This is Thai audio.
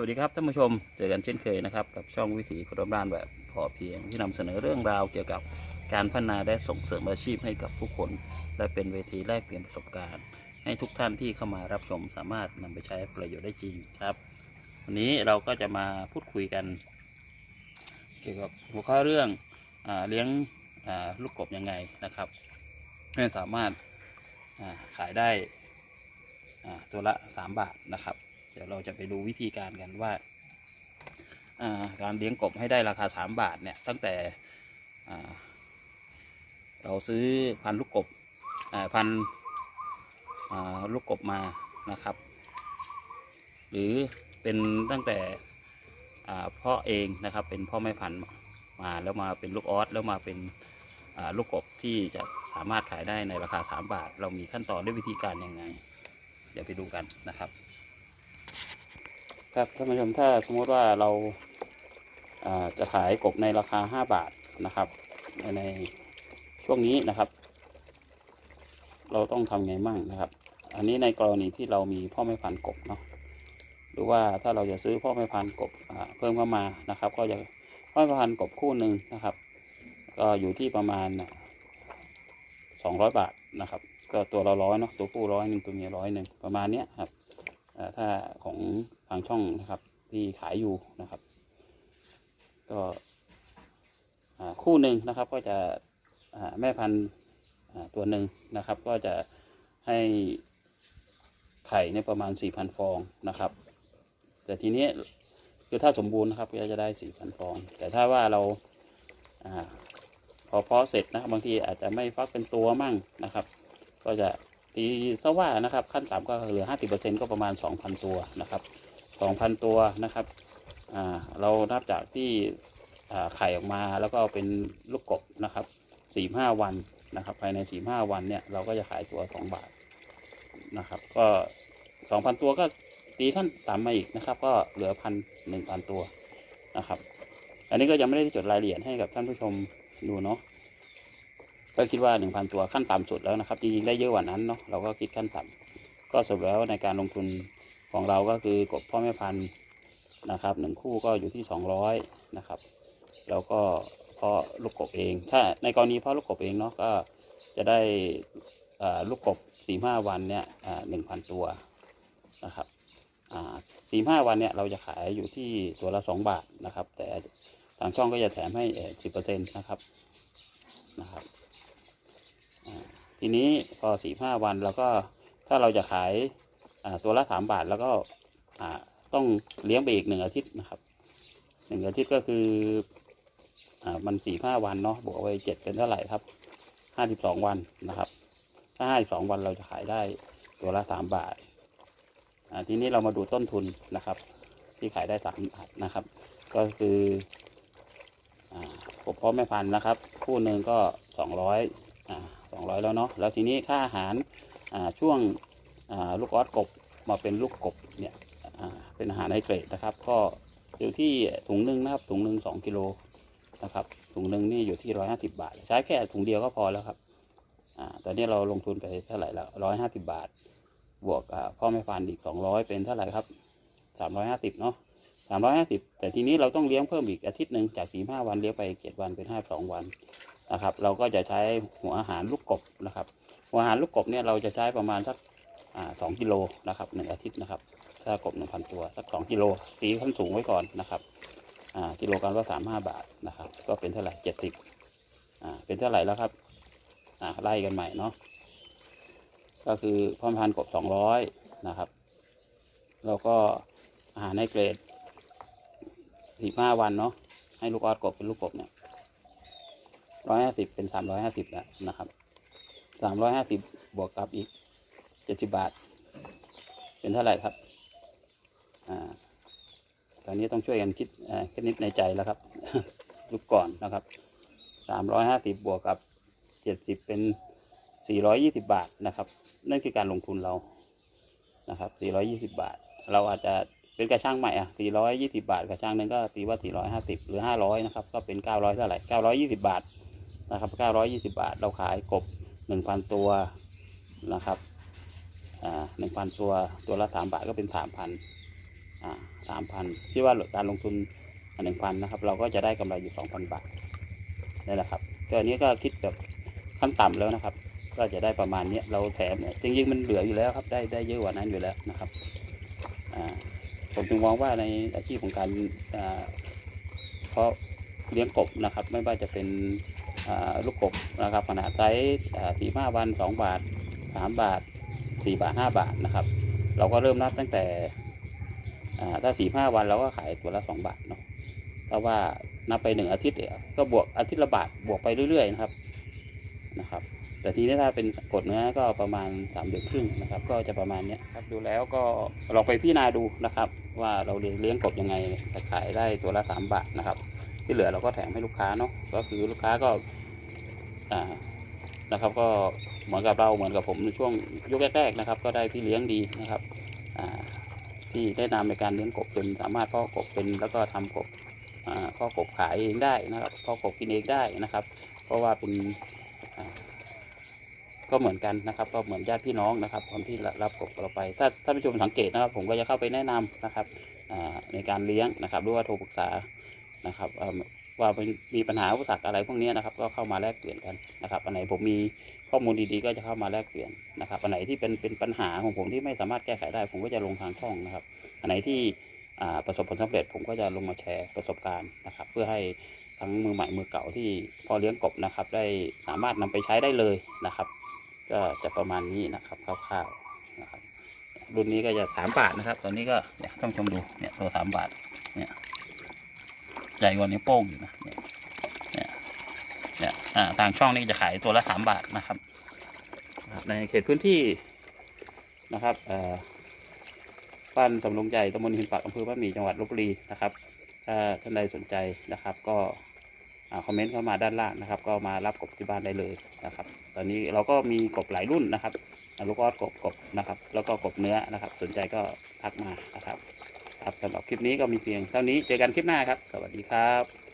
วัสดีครับท่านผู้ชม เจอกันเช่นเคยนะครับ กับช่องวิถีคนบ้านแบบพอเพียงที่นำเสนอเรื่องราวเกี่ยวกับการพัฒนาและส่งเสริมอาชีพให้กับผู้คน และเป็นเวทีแลกเปลี่ยนประสบการณ์ ให้ทุกท่านที่เข้ามารับชมสามารถนำไปใช้ประโยชน์ได้จริงครับ วันนี้เราก็จะมาพูดคุยกัน เกี่ยวกับหัวข้อเรื่องอเลี้ยงลูกกบยังไงนะครับให้สามารถขายได้ตัวละ 3 บาทนะครับ ดี๋ยวเราจะไปดูวิธีการกันว่าการเลี้ยงกบให้ได้ราคา 3 บาทเนี่ยตั้งแต่เราซื้อพันลูกกบพันลูกกบมานะครับ หรือเป็นตั้งแต่พ่อเองนะครับเป็นพ่อแม่พันธุ์มาแล้วมาเป็นลูกออสแล้วมาเป็นลูกกบที่จะสามารถขายได้ในราคา 3 บาท เรามีขั้นตอนและวิธีการยังไง เดี๋ยวไปดูกันนะครับ ครับท่านผู้ชมถ้าสมมติว่าเราาจะขายกบในราคา 5 บาทนะครับในในช่วงนี้นะครับ เราต้องทำไงมั่งนะครับ อันนี้ในกรณีที่เรามีพ่อแม่พันธุ์กบเนาะหรือว่าถ้าเราจะซื้อพ่อแม่พันธุ์กบเพิ่มเข้ามานะครับ ก็จะพ่อแม่พันธุ์กบคู่หนึ่งนะครับ ก็อยู่ที่ประมาณสองร้อยบาทนะครับ ก็ตัวเราร้อยเนาะตัวผู้ร้อยหนึ่งตัวเมียร้อยหนึ่งประมาณเนี้ยครับ ถ้าของทางช่องนะครับ ที่ขายอยู่นะครับ ก็คู่หนึ่งนะครับก็จะแม่พันธุ์ตัวหนึ่งนะครับ ก็จะให้ไข่เนี่ยประมาณ 4,000 ฟองนะครับ แต่ทีนี้คือถ้าสมบูรณ์นะครับก็จะได้ 4,000 ฟอง แต่ถ้าว่าเราอพอเพาะเสร็จนะครับบางทีอาจจะไม่ฟักเป็นตัวมั่งนะครับ ก็จะ ตีซะว่านะครับ ขั้นต่ำก็เหลือ 50%ก็ประมาณ 2,000 ตัวนะครับ 2,000 ตัวนะครับอ่าเรานับจากที่อ่าไข่ออกมาแล้วก็เอาเป็นลูกกบนะครับ45วันนะครับ ภายใน45วันเนี่ยเราก็จะขายตัว2บาทนะครับ ก็2,000ตัวก็ตีขั้นต่ำมาอีกนะครับ ก็เหลือพันหนึ่งพันตัวนะครับ อันนี้ก็ยังไม่ได้จดรายละเอียดให้กับท่านผู้ชมดูเนาะ ก็คิดว่า 1,000 ตัวขั้นต่ำสุดแล้วนะครับจริงๆได้เยอะกว่านั้นเนาะเราก็คิดขั้นต่ำก็สรุปแล้วในการลงทุนของเราก็คือกบพ่อแม่พันธุ์นะครับหนึ่งคู่ก็อยู่ที่ 200 นะครับแล้วก็เพาะลูกกบเอง ถ้าในกรณีเพาะลูกกบเองเนาะก็จะได้ลูกกบสี่ห้าวันเนี่ยหนึ่งพันตัวนะครับสี่ห้าวันเนี่ยเราจะขายอยู่ที่ตัวละสองบาทนะครับ แต่ทางช่องก็จะแถมให้สิบเปอร์เซ็นต์นะครับนะครับ ทีนี้พอสี่ห้าวันเราก็ถ้าเราจะขายตัวละสามบาทแล้วก็ต้องเลี้ยงไปอีกหนึ่งอาทิตย์นะครับหนึ่งอาทิตย์ก็คืออ่ามันสี่ห้าวันเนาะบวกไปเจ็ดเป็นเท่าไหร่ครับห้าสิบสองวันนะครับ ถ้าห้าสิบสองวันเราจะขายได้ตัวละสามบาทอ่าทีนี้เรามาดูต้นทุนนะครับ ที่ขายได้สามบาทนะครับ ก็คืออ่ากบพ่อแม่พันธุ์นะครับ คู่หนึ่งก็สองร้อย สองร้อยแล้วเนาะแล้วทีนี้ค่าอาหารช่วงลูกออสกบมาเป็นลูกกบเนี่ยเป็นอาหารไนเตรตนะครับ ก็อยู่ที่ถุงหนึ่งนะครับถุงหนึ่งสองกิโลนะครับถุงหนึ่งนี่อยู่ที่ร้อยห้าสิบาท ใช้แค่ถุงเดียวก็พอแล้วครับอตอนนี้เราลงทุนไปเท่าไหร่แล้วร้อยห้าสิบาท บวกพ่อแม่พันธุ์อีกสองร้อยเป็นเท่าไหร่ครับสามร้อยห้าสิบเนาะสามร้อยห้าสิบแต่ทีนี้เราต้องเลี้ยงเพิ่มอีกอาทิตย์หนึ่งจากสี่ห้าวันเลี้ยงไปเจ็ดวันเป็นห้าสองวัน นะครับ เราก็จะใช้หัวอาหารลูกกบนะครับ หัวอาหารลูกกบเนี่ยเราจะใช้ประมาณสักสองกิโลนะครับหนึ่งอาทิตย์นะครับถ้ากบหนึ่งพันตัวสักสองกิโลตีขั้นสูงไว้ก่อนนะครับอ่ากิโลกรัมละสามห้าบาทนะครับ ก็เป็นเท่าไหร่เจ็ดสิบอ่าเป็นเท่าไหร่แล้วครับอ่าไล่กันใหม่เนาะก็คือพ่อพันกบสองร้อยนะครับแล้วก็อาหารในเกรดสิบห้าวันเนาะให้ลูกออดกบเป็นลูกกบเนี่ย ร้อยห้าสิบเป็นสามร้อยห้าสิบแล้วนะครับสามร้อยห้าสิบบวกกับอีกเจ็ดสิบบาท เป็นเท่าไหร่ครับอ่าตอนนี้ต้องช่วยกันคิดอ่คิดนิดในใจแล้วครับยุคก่อนนะครับสามร้อยห้าสิบบวกกับเจ็ดสิบเป็นสี่ร้อยยี่สิบาทนะครับ นั่นคือการลงทุนเรานะครับสี่ร้อยยี่สิบาท เราอาจจะเป็นกระช่างใหม่อะสี่ร้อยยี่สิบาทกระช่างหนึงก็ตีว่าสี่ร้อยห้าสิบหรือห้าร้อยนะครับ ก็เป็นเก้าร้อยเท่าไหร่เก้าร้อยยี่สิบาท นะครับเก้าร้อยยี่สิบาท เราขายกบหนึ่งพันตัวนะครับอ่าหนึ่งพันตัวตัวละสามบาทก็เป็นสามพันอ่าสามพันที่ว่าการลงทุนหนึ่งพันนะครับ เราก็จะได้กำไรอยู่สองพันบาทนี่แหละครับก็อันนี้ก็คิดแบบขั้นต่ำแล้วนะครับ ก็จะได้ประมาณเนี้ยเราแถมเนี่ยจริงๆมันเหลืออยู่แล้วครับ ได้ได้เยอะกว่านั้นอยู่แล้วนะครับอ่าผมจึงมองว่าในอาชีพของการอ่าเพราะเลี้ยงกบนะครับ ไม่ว่าจะเป็น ลูกกบนะครับขนาดไซส์สี่ห้าวันสองบาทสามบาทสี่บาทห้าบาทนะครับ เราก็เริ่มนับตั้งแต่ถ้าสี่ห้าวันเราก็ขายตัวละสองบาทเนาะถ้าว่านับไปหนึ่งอาทิตย์ก็บวกอาทิตย์ละบาทบวกไปเรื่อยๆนะครับนะครับ แต่ทีนี้ถ้าเป็นกดเนื้อก็ประมาณสามเดือนครึ่งนะครับ ก็จะประมาณนี้ครับดูแล้วก็ลองไปพิจารณาดูนะครับ ว่าเราเลี้ยงเลี้ยงกบยังไงขายได้ตัวละสามบาทนะครับ ที่เหลือเราก็แถมให้ลูกค้าเนาะก็คือลูกค้าก็อ่านะครับ ก็เหมือนกับเราเหมือนกับผมในช่วงยุคแรกๆนะครับ ก็ได้พี่เลี้ยงดีนะครับอ่าที่แนะนำในการเลี้ยงกบจนสามารถพาะกบเป็นแล้วก็ทำกบอ่าพาะกบขายเองได้นะครับพาะกบกินเองได้นะครับ เพราะว่าเป็นอ่าก็เหมือนกันนะครับ ก็เหมือนญาติพี่น้องนะครับคนที่รับกบเราไป ถ้าท่านผู้ชมสังเกตนะครับ ผมก็จะเข้าไปแนะนำนะครับในการเลี้ยงนะครับหรือว่าโทรปรึกษา นะครับว่ามีปัญหาอุปสรรคอะไรพวกนี้นะครับ ก็เข้ามาแลกเปลี่ยนกันนะครับ อันไหนผมมีข้อมูลดีๆ ก็จะเข้ามาแลกเปลี่ยนนะครับ อันไหนที่เป็นเป็นปัญหาของผมที่ไม่สามารถแก้ไขได้ ผมก็จะลงทางช่องนะครับ อันไหนที่ประสบผลสำเร็จ ผมก็จะลงมาแชร์ประสบการณ์นะครับ เพื่อให้ทั้งมือใหม่มือเก่าที่พอเลี้ยงกบนะครับ ได้สามารถนำไปใช้ได้เลยนะครับ ก็จะประมาณนี้นะครับคร่าวๆนะครับ รุ่นนี้ก็จะสามบาทนะครับ ตอนนี้ก็เนี่ยต้องชมดูเนี่ยตัวสามบาทเนี่ย ใหญ่กว่านิ้วโป้งอยู่นะเนี่ยเนี่ยเนี่ยอ่าทางช่องนี้จะขายตัวละสามบาทนะครับ ในเขตพื้นที่นะครับเอ่อบ้านสำโรงใหญ่ตำบลหินปักอำเภอบ้านหมี่จังหวัดลบบุรีนะครับถ้าท่านใดสนใจนะครับ ก็อ่าคอมเมนต์เข้ามาด้านล่างนะครับ ก็มารับกบที่บ้านได้เลยนะครับ ตอนนี้เราก็มีกบหลายรุ่นนะครับลูกออดกบกบนะครับ แล้วก็กบเนื้อนะครับ สนใจก็ทักมานะครับ ครับสำหรับคลิปนี้ก็มีเพียงเท่านี้เจอกันคลิปหน้าครับ สวัสดีครับ